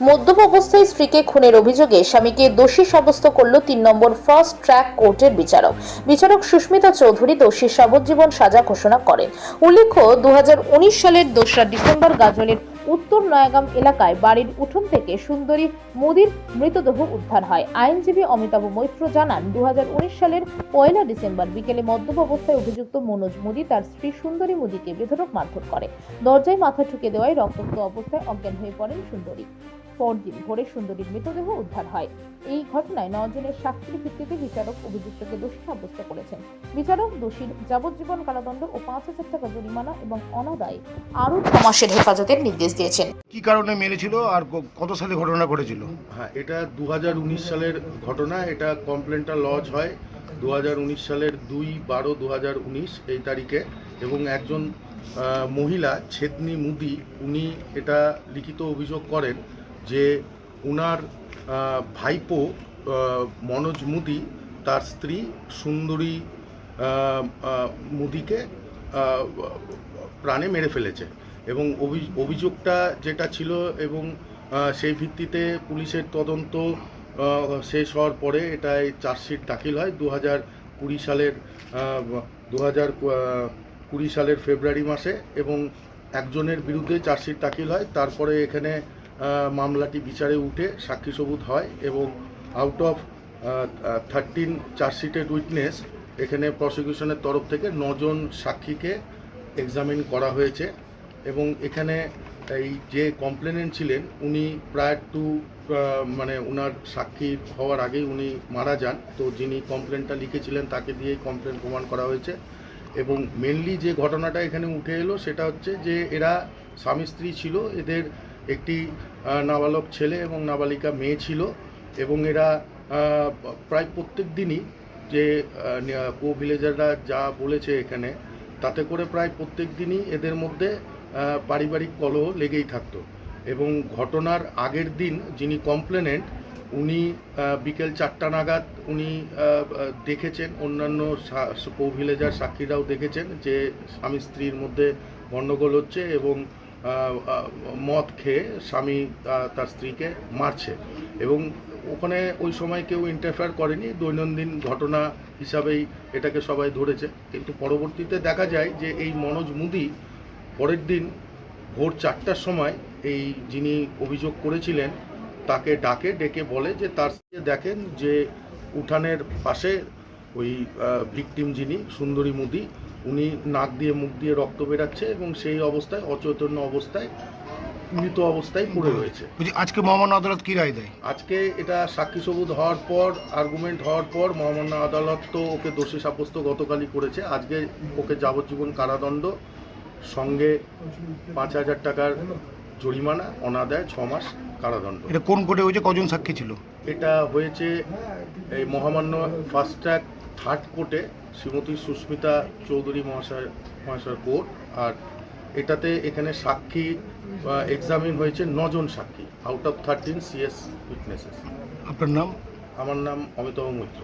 মদ্যপ অবস্থায় স্ত্রীকে খুনের অভিযোগে স্বামীকে দোষী সাব্যস্ত করল তিন নম্বর ফার্স্ট ট্র্যাক কোর্টের বিচারক। বিচারক সুস্মিতা চৌধুরী দোষী যাবজ্জীবন সাজা ঘোষণা করেন। উল্লেখ্য, দুহাজার উনিশ সালের দোসরা ডিসেম্বর গাজলের উত্তর নয়াগাম এলাকায় বাড়ির উঠোন থেকে সুন্দরী মোদির মৃতদেহ উদ্ধার হয়। আইনজীবী অমিতাভ মৈত্র জানান দু হাজার উনিশ সালের পয়লা ডিসেম্বর বিকেলে মদ্যপ অবস্থায় অভিযুক্ত মনোজ মোদি তার স্ত্রী সুন্দরী মোদিকে বেধরক মারধর করে। দরজায় মাথা ঠুকে দেওয়ায় রক্তাক্ত অবস্থায় অজ্ঞান হয়ে পড়েন সুন্দরী। পরদিন ভোরে সুন্দরীর মৃতদেহ উদ্ধার হয়। এই ঘটনায় নজনের সাক্ষীর ভিত্তিতে বিচারক অভিযুক্তকে দোষী সাব্যস্ত করেছেন। বিচারক দোষীর যাবজ্জীবন কারাদণ্ড ও পাঁচ হাজার টাকা জরিমানা এবং অনাদায়ে আরও ছ মাসের হেফাজতের নির্দেশ দিয়েছেন। কি কারণে মেরেছিল আর ক- কত সালে ঘটনা ঘটেছিল? হ্যাঁ এটা দু হাজার উনিশ সালের ঘটনা এটা কমপ্লেনটা লজ হয় দু হাজার উনিশ সালের দুই বারো দু এই তারিখে এবং একজন আহ, মহিলা ছেদনি মুদি উনি এটা লিখিত অভিযোগ করেন যে উনার ভাইপো মনোজ মুদি, তার স্ত্রী সুন্দরী মুদিকে প্রাণে মেরে ফেলেছে। এবং অভি- অভিযোগটা যেটা ছিল এবং সেই ভিত্তিতে পুলিশের তদন্ত শেষ হওয়ার পরে এটায় চার্জশিট দাখিল হয়। দু হাজার কুড়ি সালের দু হাজার কুড়ি সালের ফেব্রুয়ারি মাসে এবং একজনের বিরুদ্ধে চার্জশিট দাখিল হয়। তারপরে এখানে মামলাটি বিচারে উঠে সাক্ষী সবুত হয় এবং out of thirteen chargesheeted witness এখানে প্রসিকিউশনের তরফ থেকে নজন সাক্ষীকে এক্সামিন করা হয়েছে এবং এখানে এই যে কমপ্লেনেন্ট ছিলেন, উনি প্রায় টু মানে ওনার সাক্ষী হওয়ার আগেই উনি মারা যান। তো যিনি কমপ্লেনটা লিখেছিলেন, তাকে দিয়েই কমপ্লেন প্রমাণ করা হয়েছে। এবং মেনলি যে ঘটনাটা এখানে উঠে এলো, সেটা হচ্ছে যে এরা স্বামী স্ত্রী ছিল, এদের একটি নাবালক ছেলে এবং নাবালিকা মেয়ে ছিল এবং এরা প্রায় প্রত্যেক দিনই যে কো ভিলেজাররা যা বলেছে এখানে, তাতে করে প্রায় প্রত্যেক দিনই এদের মধ্যে পারিবারিক কলহ লেগেই থাকতো। এবং ঘটনার আগের দিন যিনি কমপ্লেনেন্ট, উনি বিকেল চারটা নাগাদ উনি দেখেছেন, অন্যান্য কো ভিলেজার সাক্ষীরাও দেখেছেন যে, স্বামী স্ত্রীর মধ্যে গণ্ডগোল হচ্ছে এবং মদ খেয়ে স্বামী তার স্ত্রীকে মারছে। এবং ওখানে ওই সময় কেউ ইন্টারফেয়ার করেনি। দৈনন্দিন ঘটনা হিসাবেই এটাকে সবাই ধরেছে। কিন্তু পরবর্তীতে দেখা যায় যে এই মনোজ মুদি পরের দিন ভোর চারটার সময় এই যিনি অভিযোগ করেছিলেন, তাকে ডাকে, ডেকে বলে যে তার দেখেন যে উঠানের পাশে ওই ভিকটিম যিনি, সুন্দরী মুদি উনি নাক দিয়ে মুখ দিয়ে রক্ত বেরাচ্ছে এবং সেই অবস্থায় অচৈতন্য অবস্থায় মৃত অবস্থায় পড়ে রয়েছে। আজকে মহামান্য আদালত কি রায় দেয়? আজকে এটা সাক্ষী সবুত হওয়ার পর আর্গুমেন্ট হওয়ার পর মহামান্য আদালত তো ওকে দোষী সাব্যস্ত গতকালই করেছে। আজকে ওকে যাবজ্জীবন কারাদণ্ড সঙ্গে পাঁচ হাজার টাকার জরিমানা অনাদায় ছ মাস কারাদণ্ড। এটা কোন কোর্টে হয়েছে? কজন সাক্ষী ছিল? এটা হয়েছে এই মহামান্য ফার্স্ট ট্র্যাক থার্ড কোর্টে শ্রীমতী সুস্মিতা চৌধুরী মহাশয় মহাশয় কোর্ট আর এটাতে এখানে সাক্ষী এক্সামিন হয়েছে নজন সাক্ষী out of thirteen CS witnesses আপনার নাম? আমার নাম অমিতাভ মৈত্র।